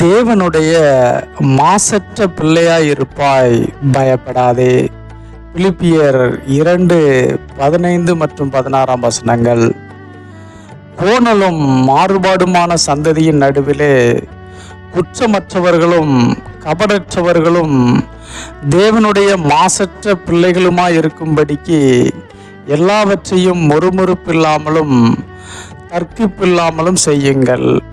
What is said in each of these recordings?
தேவனுடைய மாசற்ற பிள்ளையாய் இருப்பாய் பயப்படாதே. பிலிப்பியர் இரண்டு பதினைந்து மற்றும் பதினாறாம் வசனங்கள். கோணலும் மாறுபாடுமான சந்ததியின் நடுவிலே குற்றமற்றவர்களும் கபடற்றவர்களும் தேவனுடைய மாசற்ற பிள்ளைகளுமாய் இருக்கும்படிக்கு எல்லாவற்றையும் முறுமுறுப்பில்லாமலும் தர்க்கிப்பில்லாமலும் செய்யுங்கள்.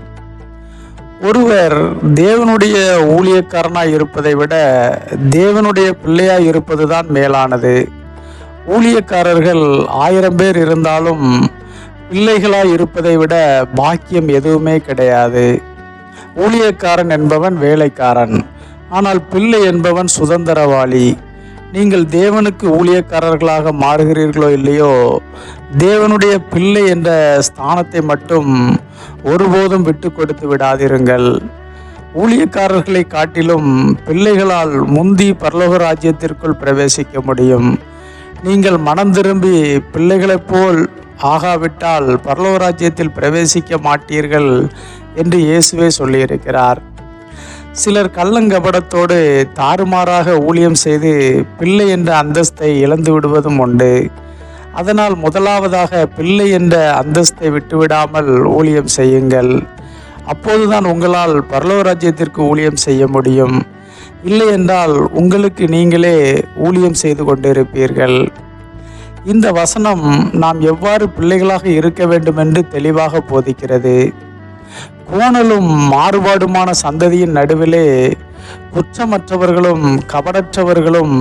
ஒருவர் தேவனுடைய ஊழியக்காரனாய் இருப்பதை விட தேவனுடைய பிள்ளையாய் இருப்பதுதான் மேலானது. ஊழியக்காரர்கள் ஆயிரம் பேர் இருந்தாலும் பிள்ளைகளாய் இருப்பதை விட பாக்கியம் எதுவுமே கிடையாது. ஊழியக்காரன் என்பவன் வேலைக்காரன். ஆனால் பிள்ளை என்பவன் சுதந்திரவாளி. நீங்கள் தேவனுக்கு ஊழியக்காரர்களாக மாறுகிறீர்களோ இல்லையோ தேவனுடைய பிள்ளை என்ற ஸ்தானத்தை மட்டும் ஒருபோதும் விட்டு கொடுத்து விடாதிருங்கள். ஊழியக்காரர்களை காட்டிலும் பிள்ளைகளால் முந்தி பரலோக ராஜ்யத்திற்குள் பிரவேசிக்க முடியும். நீங்கள் மனம் திரும்பி பிள்ளைகளைப் போல் ஆகாவிட்டால் பரலோக ராஜ்யத்தில் பிரவேசிக்க மாட்டீர்கள் என்று இயேசுவே சொல்லியிருக்கிறார். சிலர் கள்ளங்கபடத்தோடு தாறுமாறாக ஊழியம் செய்து பிள்ளை என்ற அந்தஸ்தை இழந்து விடுவதும் உண்டு. அதனால் முதலாவதாக பிள்ளை என்ற அந்தஸ்தை விட்டுவிடாமல் ஊழியம் செய்யுங்கள். அப்போதுதான் உங்களால் பரலோ ராஜ்யத்திற்கு ஊழியம் செய்ய முடியும். இல்லை என்றால் உங்களுக்கு நீங்களே ஊழியம் செய்து கொண்டிருப்பீர்கள். இந்த வசனம் நாம் எவ்வாறு பிள்ளைகளாக இருக்க வேண்டும் என்று தெளிவாக போதிக்கிறது. கோணலும் மாறுபாடுமான சந்ததியின் நடுவிலே குற்றமற்றவர்களும் கபடற்றவர்களும்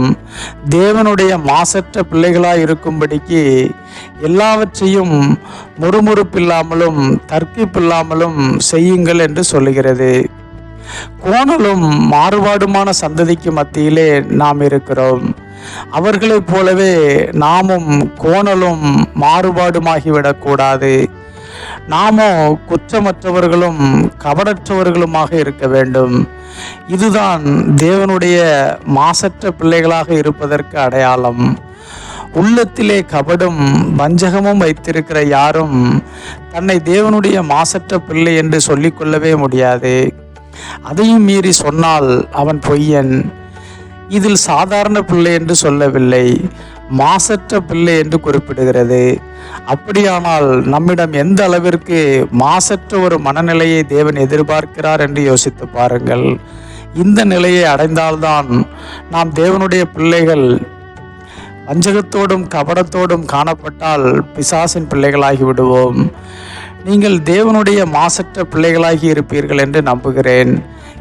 தேவனுடைய மாசற்ற பிள்ளைகளாய் இருக்கும்படிக்கு எல்லாவற்றையும் முறுமுறுப்பில்லாமலும் தர்க்கிப்பில்லாமலும் செய்யுங்கள் என்று சொல்லுகிறது. கோணலும் மாறுபாடுமான சந்ததிக்கு மத்தியிலே நாம் இருக்கிறோம். அவர்களைப் போலவே நாமும் கோணலும் மாறுபாடுமாகிவிடக்கூடாது. நாமோ குற்றமற்றவர்களும் கபடற்றவர்களுமாக இருக்க வேண்டும். இதுதான் தேவனுடைய மாசற்ற பிள்ளைகளாக இருப்பதற்கு அடையாளம். உள்ளத்திலே கபடும் வஞ்சகமும் வைத்திருக்கிற யாரும் தன்னை தேவனுடைய மாசற்ற பிள்ளை என்று சொல்லிக்கொள்ளவே முடியாது. அதையும் மீறி சொன்னால் அவன் பொய்யன். இதில் சாதாரண பிள்ளை என்று சொல்லவில்லை. மாசற்ற பிள்ளை என்று குறிப்பிடுகிறது. அப்படியானால் நம்மிடம் எந்த அளவிற்கு மாசற்ற ஒரு மனநிலையை தேவன் எதிர்பார்க்கிறார் என்று யோசித்து பாருங்கள். இந்த நிலையை அடைந்தால்தான் நாம் தேவனுடைய பிள்ளைகள் வஞ்சகத்தோடும் கபடத்தோடும் காணப்பட்டால் பிசாசின் பிள்ளைகளாகி விடுவோம். நீங்கள் தேவனுடைய மாசற்ற பிள்ளைகளாகி இருப்பீர்கள் என்று நம்புகிறேன்.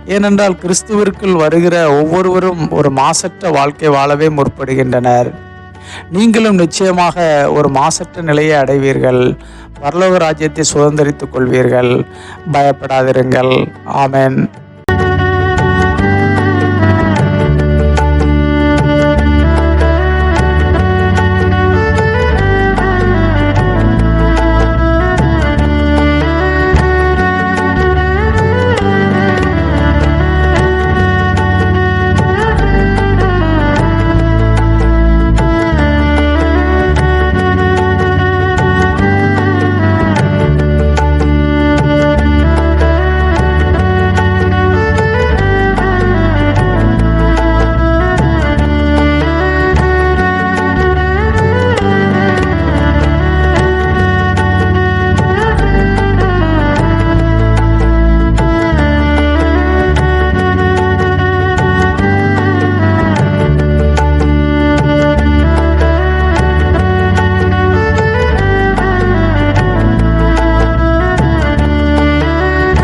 ஏனென்றால் கிறிஸ்துவிற்குள் வருகிற ஒவ்வொருவரும் ஒரு மாசற்ற வாழ்க்கை வாழவே முற்படுகின்றனர். நீங்களும் நிச்சயமாக ஒரு மாசற்ற நிலையை அடைவீர்கள். பரலோக ராஜ்யத்தை சுதந்திரித்துக் கொள்வீர்கள். பயப்படாதிருங்கள். ஆமென்.